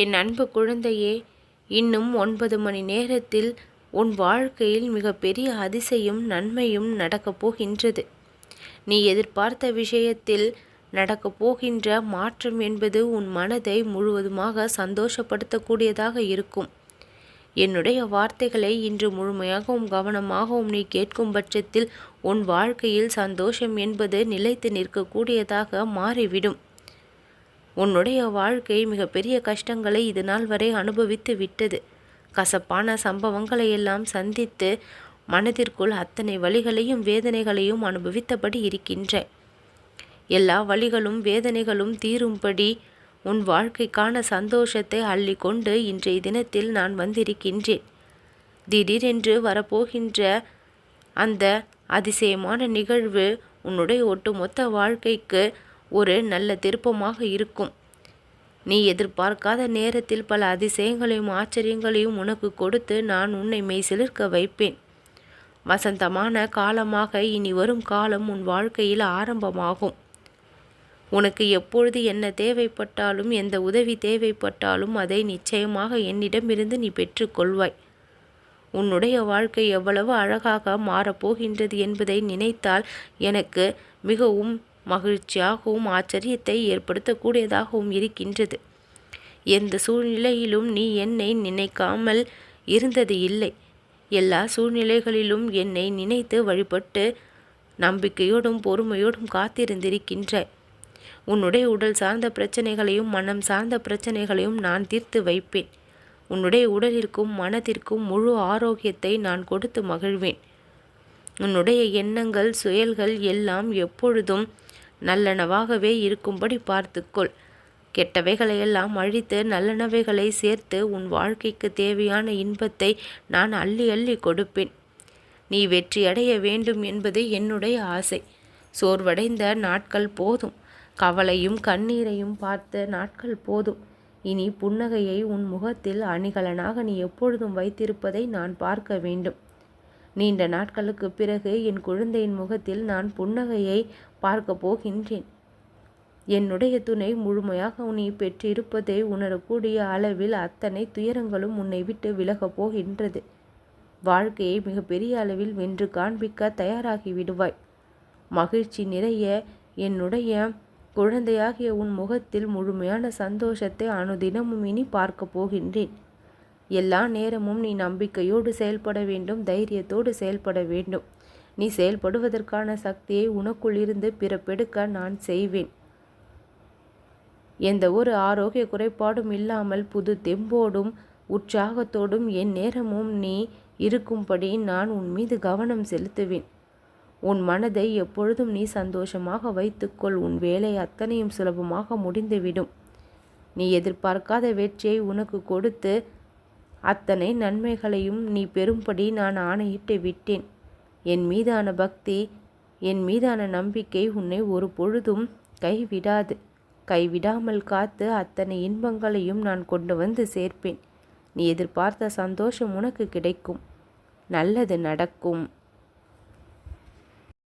என் அன்பு குழந்தையே இன்னும் ஒன்பது மணி நேரத்தில் உன் வாழ்க்கையில் மிகப்பெரிய அதிசயம் நன்மையும் நடக்கப் போகின்றது. நீ எதிர்பார்த்த விஷயத்தில் நடக்கப் போகின்ற மாற்றம் என்பது உன் மனதை முழுவதுமாக சந்தோஷப்படுத்தக்கூடியதாக இருக்கும். என்னுடைய வார்த்தைகளை இன்று முழுமையாகவும் கவனமாகவும் நீ கேட்கும் பட்சத்தில் உன் வாழ்க்கையில் சந்தோஷம் என்பது நிலைத்து நிற்கக்கூடியதாக மாறிவிடும். உன்னுடைய வாழ்க்கை மிகப்பெரிய கஷ்டங்களை இது நாள் வரை அனுபவித்து விட்டது. கசப்பான சம்பவங்களை எல்லாம் சந்தித்து மனதிற்குள் அத்தனை வழிகளையும் வேதனைகளையும் அனுபவித்தபடி இருக்கின்ற. எல்லா வழிகளும் வேதனைகளும் தீரும்படி உன் வாழ்க்கைக்கான சந்தோஷத்தை அள்ளி கொண்டு இன்றைய தினத்தில் நான் வந்திருக்கின்றேன். திடீரென்று வரப்போகின்ற அந்த அதிசயமான நிகழ்வு உன்னுடைய ஒட்டுமொத்த வாழ்க்கைக்கு ஒரு நல்ல திருப்பமாக இருக்கும். நீ எதிர்பார்க்காத நேரத்தில் பல அதிசயங்களையும் ஆச்சரியங்களையும் உனக்கு கொடுத்து நான் உன்னை மெய் சிலிர்க்க வைப்பேன். வசந்தமான காலமாக இனி வரும் காலம் உன் வாழ்க்கையில் ஆரம்பமாகும். உனக்கு எப்பொழுது என்ன தேவைப்பட்டாலும் எந்த உதவி தேவைப்பட்டாலும் அதை நிச்சயமாக என்னிடமிருந்து நீ பெற்றுக்கொள்வாய் உன்னுடைய வாழ்க்கை எவ்வளவு அழகாக மாறப்போகின்றது என்பதை நினைத்தால் எனக்கு மிகவும் மகிழ்ச்சியாகவும் ஆச்சரியத்தை ஏற்படுத்தக்கூடியதாகவும் இருக்கின்றது. எந்த சூழ்நிலையிலும் நீ என்னை நினைக்காமல் இருந்தது இல்லை. எல்லா சூழ்நிலைகளிலும் என்னை நினைத்து வழிபட்டு நம்பிக்கையோடும் பொறுமையோடும் காத்திருந்திருக்கின்ற உன்னுடைய உடல் சார்ந்த பிரச்சனைகளையும் மனம் சார்ந்த பிரச்சனைகளையும் நான் தீர்த்து வைப்பேன். உன்னுடைய உடலிற்கும் மனதிற்கும் முழு ஆரோக்கியத்தை நான் கொடுத்து மகிழ்வேன். உன்னுடைய எண்ணங்கள் செயல்கள் எல்லாம் எப்பொழுதும் நல்லனவாகவே இருக்கும்படி பார்த்துக்கொள். கெட்டவைகளையெல்லாம் அழித்து நல்லனவைகளை சேர்த்து உன் வாழ்க்கைக்கு தேவையான இன்பத்தை நான் அள்ளி அள்ளி கொடுப்பேன். நீ வெற்றியடைய வேண்டும் என்பது என்னுடைய ஆசை. சோர்வடைந்த நாட்கள் போதும். கவலையும் கண்ணீரையும் பார்த்த நாட்கள் போதும். இனி புன்னகையை உன் முகத்தில் அணிகலனாக நீ எப்பொழுதும் வைத்திருப்பதை நான் பார்க்க வேண்டும். நீண்ட நாட்களுக்கு பிறகு என் குழந்தையின் முகத்தில் நான் புன்னகையை பார்க்க போகின்றேன். என்னுடைய துணை முழுமையாக உன்னை பெற்றிருப்பதை உணரக்கூடிய அளவில் அத்தனை துயரங்களும் உன்னை விட்டு விலகப் போகின்றது. வாழ்க்கையை மிகப்பெரிய அளவில் வென்று காண்பிக்க தயாராகி விடுவாய். மகிழ்ச்சி நிறைய என்னுடைய குழந்தையாகிய உன் முகத்தில் முழுமையான சந்தோஷத்தை அனுதினமும் இனி பார்க்க போகின்றேன். எல்லா நேரமும் நீ நம்பிக்கையோடு செயல்பட வேண்டும் தைரியத்தோடு செயல்பட வேண்டும். நீ செயல்படுவதற்கான சக்தியை உனக்குள் இருந்து பிறப்பெடுக்க நான் செய்வேன். எந்த ஒரு ஆரோக்கிய குறைபாடும் இல்லாமல் புது தெம்போடும் உற்சாகத்தோடும் என் நேரமும் நீ இருக்கும்படி நான் உன் மீது கவனம் செலுத்துவேன். உன் மனதை எப்பொழுதும் நீ சந்தோஷமாக வைத்துக்கொள். உன் வேலை அத்தனையும் சுலபமாக முடிந்துவிடும். நீ எதிர்பார்க்காத வெற்றியை உனக்கு கொடுத்து அத்தனை நன்மைகளையும் நீ பெறும்படி நான் ஆணையிட்டு விட்டேன். என் மீதான பக்தி என் மீதான நம்பிக்கை உன்னை ஒரு பொழுதும் கைவிடாது. கைவிடாமல் காத்து அத்தனை இன்பங்களையும் நான் கொண்டு வந்து சேர்ப்பேன். நீ எதிர்பார்த்த சந்தோஷம் உனக்கு கிடைக்கும். நல்லது நடக்கும்.